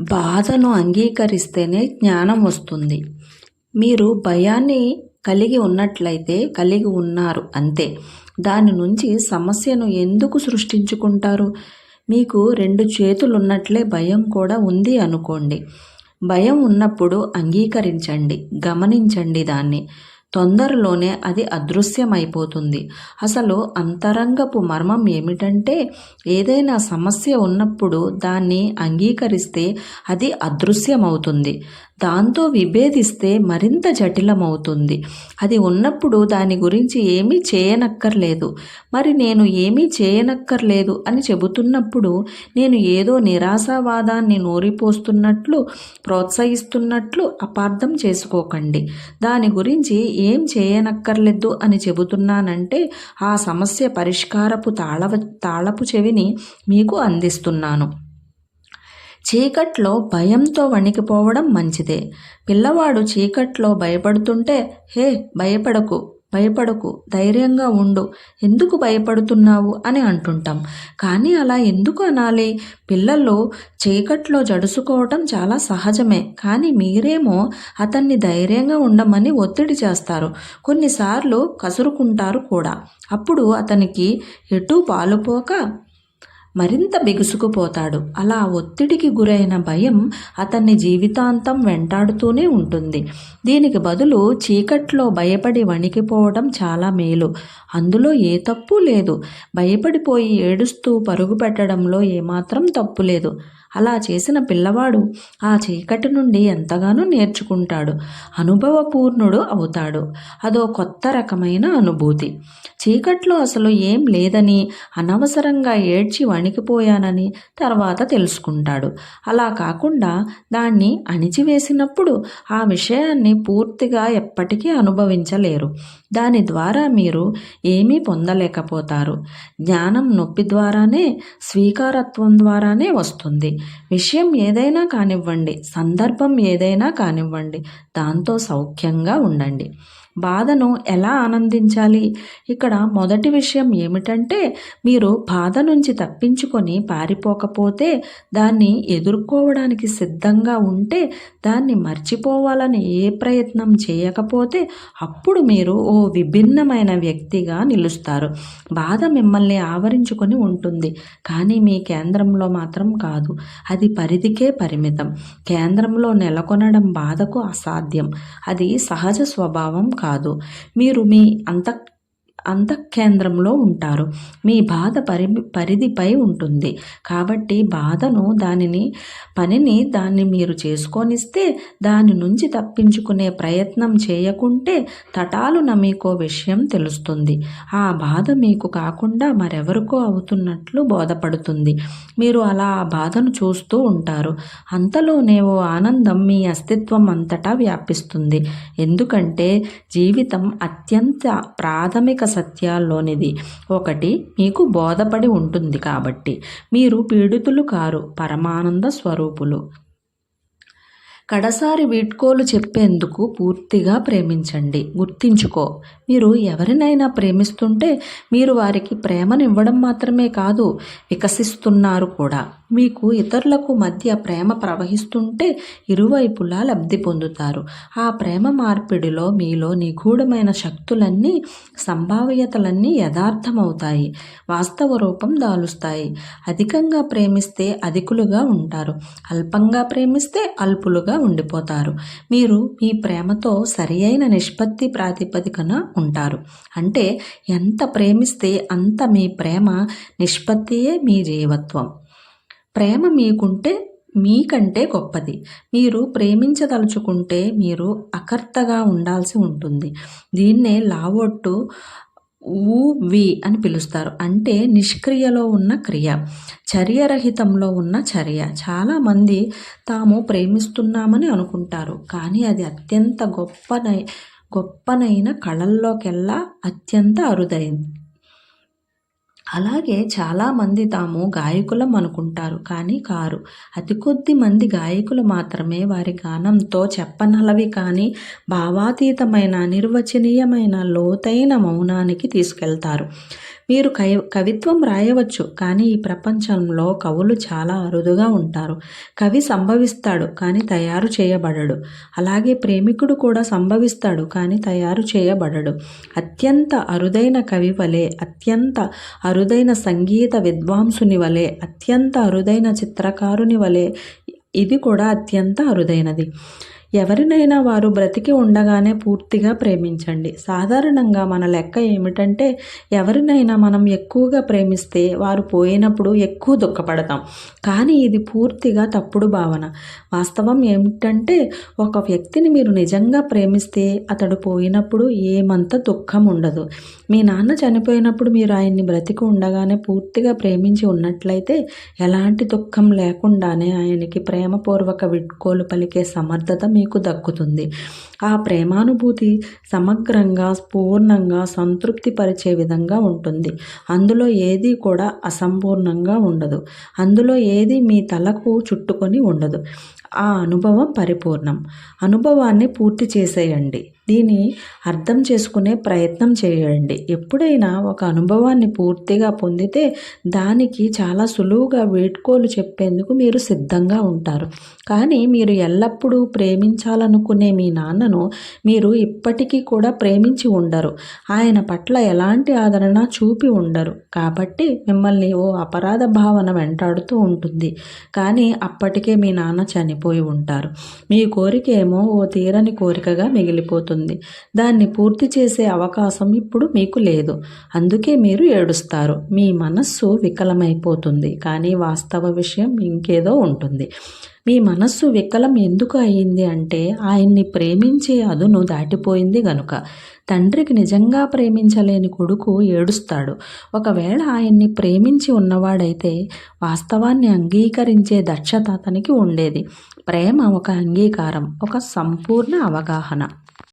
బాధను అంగీకరిస్తేనే జ్ఞానం వస్తుంది. మీరు భయాన్ని కలిగి ఉన్నట్లయితే కలిగి ఉన్నారు అంతే. దాని నుంచి సమస్యను ఎందుకు సృష్టించుకుంటారు? మీకు రెండు చేతులు ఉన్నట్లే భయం కూడా ఉంది అనుకోండి. భయం ఉన్నప్పుడు అంగీకరించండి గమనించండి దాన్ని. తొందరలోనే అది అదృశ్యమైపోతుంది. అసలు అంతరంగపు మర్మం ఏమిటంటే ఏదైనా సమస్య ఉన్నప్పుడు దాన్ని అంగీకరిస్తే అది అదృశ్యమవుతుంది. దాంతో విభేదిస్తే మరింత జటిలమవుతుంది. అది ఉన్నప్పుడు దాని గురించి ఏమీ చేయనక్కర్లేదు. మరి నేను ఏమీ చేయనక్కర్లేదు అని చెబుతున్నప్పుడు నేను ఏదో నిరాశావాదాన్ని నోరిపోస్తున్నట్లు ప్రోత్సహిస్తున్నట్లు అపార్థం చేసుకోకండి. దాని గురించి ఏం చేయనక్కర్లేదు అని చెబుతున్నానంటే ఆ సమస్య పరిష్కారపు తాళవ తాళపు చెవిని మీకు అందిస్తున్నాను. చీకట్లో భయంతో వణికిపోవడం మంచిదే. పిల్లవాడు చీకట్లో భయపడుతుంటే హే భయపడకు. భయపడకు ధైర్యంగా ఉండు. ఎందుకు భయపడుతున్నావు? అని అంటుంటాం. కానీ అలా ఎందుకు అనాలి? పిల్లలు చీకట్లో జడుసుకోవటం చాలా సహజమే. కానీ మీరేమో అతన్ని ధైర్యంగా ఉండమని ఒత్తిడి చేస్తారు. కొన్నిసార్లు కసురుకుంటారు కూడా. అప్పుడు అతనికి ఎటూ పాలుపోక మరింత బిగుసుకుపోతాడు. అలా ఒత్తిడికి గురైన భయం అతన్ని జీవితాంతం వెంటాడుతూనే ఉంటుంది. దీనికి బదులు చీకట్లో భయపడి వణికిపోవడం చాలా మేలు. అందులో ఏ తప్పు లేదు. భయపడిపోయి ఏడుస్తూ పరుగు పెట్టడంలో ఏమాత్రం తప్పు లేదు అలా చేసిన పిల్లవాడు ఆ చీకటి నుండి ఎంతగానో నేర్చుకుంటాడు. అనుభవపూర్ణుడు అవుతాడు. అదో కొత్త రకమైన అనుభూతి. చీకట్లో అసలు ఏం లేదని అనవసరంగా ఏడ్చి వణికిపోయానని తర్వాత తెలుసుకుంటాడు. అలా కాకుండా దాన్ని అణిచివేసినప్పుడు ఆ విషయాన్ని పూర్తిగా ఎప్పటికీ అనుభవించలేరు. దాని ద్వారా మీరు ఏమీ పొందలేకపోతారు. జ్ఞానం నొప్పి ద్వారానే స్వీకారత్వం ద్వారానే వస్తుంది. విషయం ఏదైనా కానివ్వండి సందర్భం ఏదైనా కానివ్వండి దాంతో సౌఖ్యంగా ఉండండి. బాధను ఎలా ఆనందించాలి? ఇక్కడ మొదటి విషయం ఏమిటంటే మీరు బాధ నుంచి తప్పించుకొని పారిపోకపోతే దాన్ని ఎదుర్కోవడానికి సిద్ధంగా ఉంటే దాన్ని మర్చిపోవాలని ఏ ప్రయత్నం చేయకపోతే అప్పుడు మీరు ఓ విభిన్నమైన వ్యక్తిగా నిలుస్తారు. బాధ మిమ్మల్ని ఆవరించుకొని ఉంటుంది. కానీ మీ కేంద్రంలో మాత్రం కాదు. అది పరిధికే పరిమితం. కేంద్రంలో నెలకొనడం బాధకు అసాధ్యం. అది సహజ స్వభావం కాదు. కాదు. మీరు మీ అంత అంతఃకేంద్రంలో ఉంటారు. మీ బాధ పరి పరిధిపై ఉంటుంది. కాబట్టి బాధను దానిని పనిని దాన్ని మీరు చేసుకొనిస్తే దాని నుంచి తప్పించుకునే ప్రయత్నం చేయకుంటే తటాలున మీకో విషయం తెలుస్తుంది. ఆ బాధ మీకు కాకుండా మరెవరికో అవుతున్నట్లు బోధపడుతుంది. మీరు అలా ఆ బాధను చూస్తూ ఉంటారు. అంతలోనే ఓ ఆనందం మీ అస్తిత్వం అంతటా వ్యాపిస్తుంది. ఎందుకంటే జీవితం అత్యంత ప్రాథమిక సత్యాల్లోనిది. ఒకటి మీకు బోధపడి ఉంటుంది కాబట్టి. మీరు పీడితులు కారు పరమానంద స్వరూపులు. కడసారి వీడ్కోలు చెప్పేందుకు పూర్తిగా ప్రేమించండి. గుర్తించుకో మీరు ఎవరినైనా ప్రేమిస్తుంటే మీరు వారికి ప్రేమనివ్వడం మాత్రమే కాదు వికసిస్తున్నారు కూడా. మీకు ఇతరులకు మధ్య ప్రేమ ప్రవహిస్తుంటే ఇరువైపులా లబ్ధి పొందుతారు. ఆ ప్రేమ మార్పిడిలో మీలో నిగూఢమైన శక్తులన్నీ సంభావ్యతలన్నీ యథార్థమవుతాయి. వాస్తవ రూపం దాలుస్తాయి. అధికంగా ప్రేమిస్తే అధికులుగా ఉంటారు. అల్పంగా ప్రేమిస్తే అల్పులుగా ఉండిపోతారు. మీరు మీ ప్రేమతో సరి అయిన నిష్పత్తి ప్రాతిపదికన ఉంటారు. అంటే ఎంత ప్రేమిస్తే అంత మీ ప్రేమ నిష్పత్తియే మీ జీవత్వం. ప్రేమ మీకుంటే మీకంటే గొప్పది. మీరు ప్రేమించదలుచుకుంటే మీరు అకర్తగా ఉండాల్సి ఉంటుంది. దీన్నే లావొట్టు ఊవి వి అని పిలుస్తారు. అంటే నిష్క్రియలో ఉన్న క్రియ చర్యరహితంలో ఉన్న చర్య. చాలామంది తాము ప్రేమిస్తున్నామని అనుకుంటారు. కానీ అది అత్యంత గొప్ప గొప్పనైన కళల్లోకెల్లా అత్యంత అరుదైంది అలాగే చాలామంది తాము గాయకులం అనుకుంటారు కానీ కారు. అతి కొద్ది మంది గాయకులు మాత్రమే వారి గానంతో చెప్పనలవి కానీ భావాతీతమైన నిర్వచనీయమైన లోతైన మౌనానికి తీసుకెళ్తారు. మీరు కవి కవిత్వం రాయవచ్చు కానీ ఈ ప్రపంచంలో కవులు చాలా అరుదుగా ఉంటారు. కవి సంభవిస్తాడు కానీ తయారు చేయబడడు. అలాగే ప్రేమికుడు కూడా సంభవిస్తాడు కానీ తయారు చేయబడడు. అత్యంత అరుదైన కవి వలె అత్యంత అరుదైన సంగీత విద్వాంసుని వలె అత్యంత అరుదైన చిత్రకారుని వలె ఇది కూడా అత్యంత అరుదైనది. ఎవరినైనా వారు బ్రతికి ఉండగానే పూర్తిగా ప్రేమించండి. సాధారణంగా మన లెక్క ఏమిటంటే ఎవరినైనా మనం ఎక్కువగా ప్రేమిస్తే వారు పోయినప్పుడు ఎక్కువ దుఃఖపడతాం. కానీ ఇది పూర్తిగా తప్పుడు భావన. వాస్తవం ఏమిటంటే ఒక వ్యక్తిని మీరు నిజంగా ప్రేమిస్తే అతడు పోయినప్పుడు ఏమంత దుఃఖం ఉండదు. మీ నాన్న చనిపోయినప్పుడు మీరు ఆయన్ని బ్రతికి ఉండగానే పూర్తిగా ప్రేమించి ఉన్నట్లయితే ఎలాంటి దుఃఖం లేకుండానే ఆయనకి ప్రేమపూర్వక విడ్కోలు పలికే సమర్థత మీకు దక్కుతుంది. ఆ ప్రేమానుభూతి సమగ్రంగా పూర్ణంగా సంతృప్తి పరిచే విధంగా ఉంటుంది. అందులో ఏది కూడా అసంపూర్ణంగా ఉండదు. అందులో ఏది మీ తలకు చుట్టుకొని ఉండదు. ఆ అనుభవం పరిపూర్ణం. అనుభవాన్ని పూర్తి చేసేయండి. దీన్ని అర్థం చేసుకునే ప్రయత్నం చేయండి. ఎప్పుడైనా ఒక అనుభవాన్ని పూర్తిగా పొందితే దానికి చాలా సులువుగా వేడ్కోలు చెప్పేందుకు మీరు సిద్ధంగా ఉంటారు. కానీ మీరు ఎల్లప్పుడూ ప్రేమించాలనుకునే మీ నాన్నను మీరు ఇప్పటికీ కూడా ప్రేమించి ఉండరు. ఆయన పట్ల ఎలాంటి ఆదరణ చూపి ఉండరు. కాబట్టి మిమ్మల్ని ఓ అపరాధ భావన వెంటాడుతూ ఉంటుంది. కానీ అప్పటికే మీ నాన్న చనిపోయి ఉంటారు. మీ కోరిక ఏమో ఓ తీరని కోరికగా మిగిలిపోతుంది. దాన్ని పూర్తి చేసే అవకాశం ఇప్పుడు మీకు లేదు. అందుకే మీరు ఏడుస్తారు. మీ మనస్సు వికలమైపోతుంది. కానీ వాస్తవ విషయం ఇంకేదో ఉంటుంది. మీ మనస్సు వికలం ఎందుకు అయ్యింది అంటే ఆయన్ని ప్రేమించే అదును దాటిపోయింది గనుక. తండ్రికి నిజంగా ప్రేమించలేని కొడుకు ఏడుస్తాడు. ఒకవేళ ఆయన్ని ప్రేమించి ఉన్నవాడైతే వాస్తవాన్ని అంగీకరించే దక్షత అతనికి ఉండేది. ప్రేమ ఒక అంగీకారం ఒక సంపూర్ణ అవగాహన.